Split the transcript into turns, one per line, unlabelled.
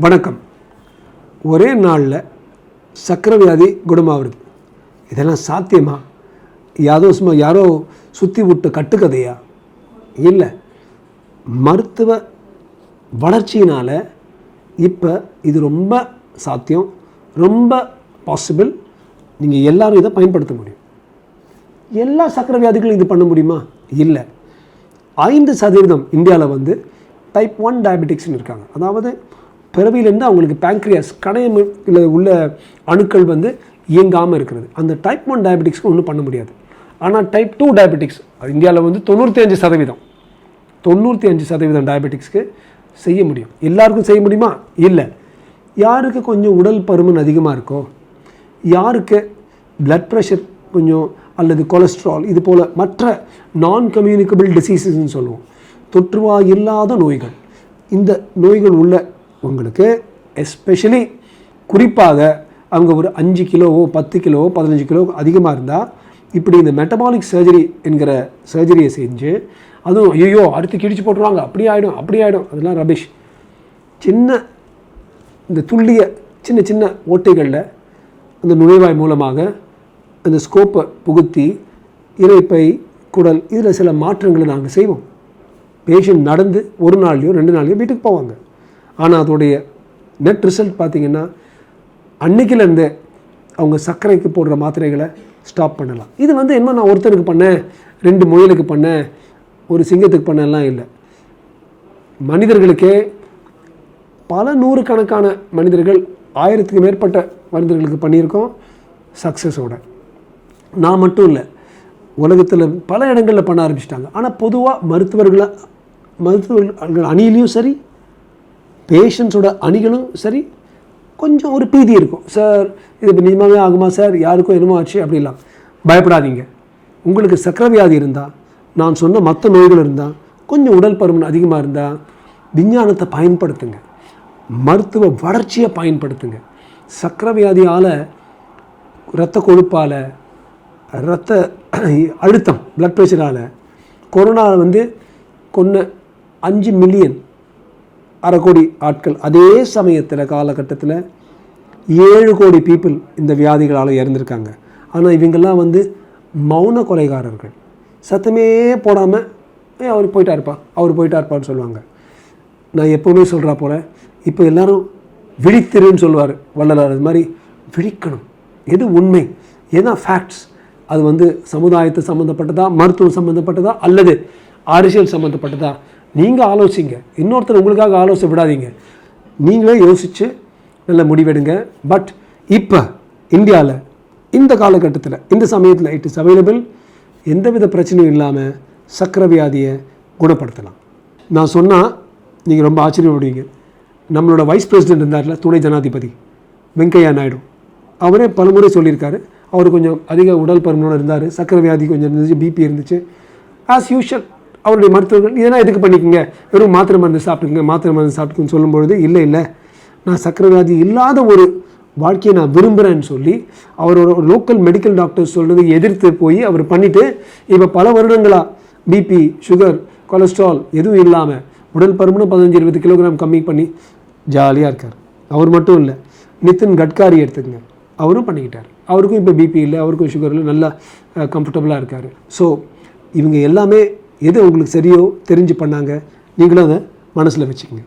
வணக்கம். ஒரே நாளில் சக்கரை வியாதி குணமாகிறது. இதெல்லாம் சாத்தியமா? யாரோ சும்மா யாரோ சுற்றி விட்ட கட்டுக்கதையா? இல்லை. மருத்துவ வளர்ச்சியினால் இப்போ இது ரொம்ப சாத்தியம். ரொம்ப பாசிபிள் நீங்கள் எல்லாரும் இதை பயன்படுத்த முடியும். எல்லா சக்கரை வியாதிகளும் இது பண்ண முடியுமா? இல்லை. ஐந்து சதவீதம் இந்தியாவில் வந்து டைப் ஒன் டயபெட்டிக்ஸ்னு இருக்காங்க. அதாவது பிறவியிலேருந்து அவங்களுக்கு பேங்க்ரியாஸ் கடையம் உள்ள அணுக்கள் வந்து இயங்காமல் இருக்கிறது. அந்த டைப் ஒன் டயபெட்டிக்ஸ்க்கு ஒன்றும் பண்ண முடியாது. ஆனால் டைப் டூ டயபெட்டிக்ஸ் இந்தியாவில் வந்து தொண்ணூற்றி அஞ்சு சதவீதம். தொண்ணூற்றி அஞ்சு சதவீதம் டயபெட்டிக்ஸ்க்கு செய்ய முடியும். எல்லாருக்கும் செய்ய முடியுமா? இல்லை. யாருக்கு கொஞ்சம் உடல் பருமன் அதிகமாக இருக்கோ யாருக்கு பிளட் ப்ரெஷர் கொஞ்சம் அல்லது கொலஸ்ட்ரால் இது போல் மற்ற நான் கம்யூனிகபிள் டிசீசஸ்ன்னு சொல்லுவோம். தொற்றுவா இல்லாத நோய்கள். இந்த நோய்கள் உள்ள உங்களுக்கு எஸ்பெஷலி குறிப்பாக அவங்க ஒரு அஞ்சு கிலோவோ பத்து கிலோவோ பதினஞ்சு கிலோ அதிகமாக இருந்தால் இப்படி இந்த மெட்டபாலிக் சர்ஜரி என்கிற சர்ஜரியை செஞ்சு அதுவும் ஐயோ அடுத்து கிழிச்சு போட்டுருவாங்க. அப்படி ஆகிடும் அப்படி ஆகிடும் அதெல்லாம் ரபிஷ் சின்ன இந்த துல்லிய சின்ன சின்ன ஓட்டைகளில் அந்த நுழைவாய் மூலமாக அந்த ஸ்கோப்பை புகுத்தி இறைப்பை குடல் இதில் சில மாற்றங்களை நாங்கள் செய்வோம். பேஷண்ட் நடந்து ஒரு நாள்லையோ ரெண்டு நாள்லையோ வீட்டுக்கு போவாங்க. ஆனால் அதோடைய நெட் ரிசல்ட் பார்த்தீங்கன்னா அன்னைக்கிலேருந்தே அவங்க சர்க்கரைக்கு போடுற மாத்திரைகளை ஸ்டாப் பண்ணலாம். இது வந்து என்ன நான் ஒருத்தருக்கு பண்ணேன் ரெண்டு முயலுக்கு பண்ணேன் ஒரு சிங்கத்துக்கு பண்ணலாம் இல்லை. மனிதர்களுக்கே பல நூறுக்கணக்கான மனிதர்கள் ஆயிரத்துக்கு மேற்பட்ட மனிதர்களுக்கு பண்ணியிருக்கோம் சக்ஸஸோட நான் மட்டும் இல்லை உலகத்தில் பல இடங்களில் பண்ண ஆரம்பிச்சிட்டாங்க. ஆனால் பொதுவாக மருத்துவர்களை மருத்துவர்கள் அணியிலையும் சரி பேஷண்ட்ஸோட அணிகளும் சரி கொஞ்சம் ஒரு பீதி இருக்கும். சார் இது இப்போ நிஜமாவே ஆகுமா? சார் யாருக்கும் என்னமோ ஆச்சு அப்படிலாம். பயப்படாதீங்க. உங்களுக்கு சக்கரை வியாதி இருந்தால் நான் சொன்ன மற்ற நோய்கள் இருந்தால் கொஞ்சம் உடல் பருமன் அதிகமாக இருந்தால் விஞ்ஞானத்தை பயன்படுத்துங்க. மருத்துவ வளர்ச்சியை பயன்படுத்துங்க. சக்கரை வியாதியால் இரத்த கொழுப்பால் இரத்த அழுத்தம் பிளட் ப்ரெஷரால் கொரோனாவில் வந்து கொன்ன அஞ்சு மில்லியன் அரை கோடி ஆட்கள் அதே சமயத்தில் காலகட்டத்தில் ஏழு கோடி பீப்புள் இந்த வியாதிகளால் இறந்துருக்காங்க. ஆனால் இவங்கெல்லாம் வந்து மௌன கொலைகாரர்கள். சத்தமே போடாமல் ஏ அவர் போயிட்டாருப்பா அவர் போயிட்டா இருப்பான்னு சொல்லுவாங்க. நான் எப்போவுமே சொல்கிறா போல் இப்போ எல்லாரும் விழித்திருன்னு சொல்லுவார் வள்ளலார். அது மாதிரி விழிக்கணும். எது உண்மை? ஏன்னா ஃபேக்ட்ஸ் அது வந்து சமுதாயத்தை சம்மந்தப்பட்டதா மருத்துவம் சம்மந்தப்பட்டதா அல்லது அரசியல் சம்மந்தப்பட்டதா நீங்கள் ஆலோசிங்க. இன்னொருத்தர் உங்களுக்காக ஆலோசனை விடாதீங்க. நீங்களே யோசித்து நல்ல முடிவெடுங்க. பட் இப்போ இந்தியாவில் இந்த காலகட்டத்தில் இந்த சமயத்தில் இட் இஸ் அவைலபிள் எந்தவித பிரச்சனையும் இல்லாமல் சக்கரை வியாதியை குணப்படுத்தலாம். நான் சொன்னால் நீங்கள் ரொம்ப ஆச்சரியப்படுவீங்க. நம்மளோட வைஸ் பிரசிடென்ட் இருந்தார்ல துணை ஜனாதிபதி வெங்கையா நாயுடு. அவரே பலமுறை சொல்லியிருக்காரு. அவர் கொஞ்சம் அதிக உடல் பருமனோடு இருந்தார். சக்கரை வியாதி கொஞ்சம் இருந்துச்சு பிபி இருந்துச்சு. ஆஸ் யூஷுவல் அவருடைய மருத்துவர்கள் இதெல்லாம் எதுக்கு பண்ணிக்கோங்க? வெறும் மாத்திரை மருந்து சாப்பிட்டுக்குங்க மாத்திரை மருந்து சாப்பிட்டுக்குன்னு சொல்லும்பொழுது இல்லை இல்லை நான் சக்கரை வியாதி இல்லாத ஒரு வாழ்க்கையை நான் விரும்புகிறேன்னு சொல்லி அவரோட லோக்கல் மெடிக்கல் டாக்டர்ஸ் சொல்கிறதை எதிர்த்து போய் அவர் பண்ணிவிட்டு இப்போ பல வருடங்களாக பிபி சுகர் கொலஸ்ட்ரால் எதுவும் இல்லாமல் உடல் பருமனும் பதினஞ்சு இருபது கிலோகிராம் கம்மி பண்ணி ஜாலியாக இருக்கார். அவர் மட்டும் இல்லை நிதின் கட்காரி எடுத்துக்கங்க. அவரும் பண்ணிக்கிட்டார். அவருக்கும் இப்போ பிபி இல்லை அவருக்கும் சுகர் இல்லை நல்லா கம்ஃபர்டபுளாக இருக்கார். ஸோ இவங்க எல்லாமே எது உங்களுக்கு சரியோ தெரிஞ்சு பண்ணாங்க நீங்களும் அதை மனசில் வச்சுக்கோங்க.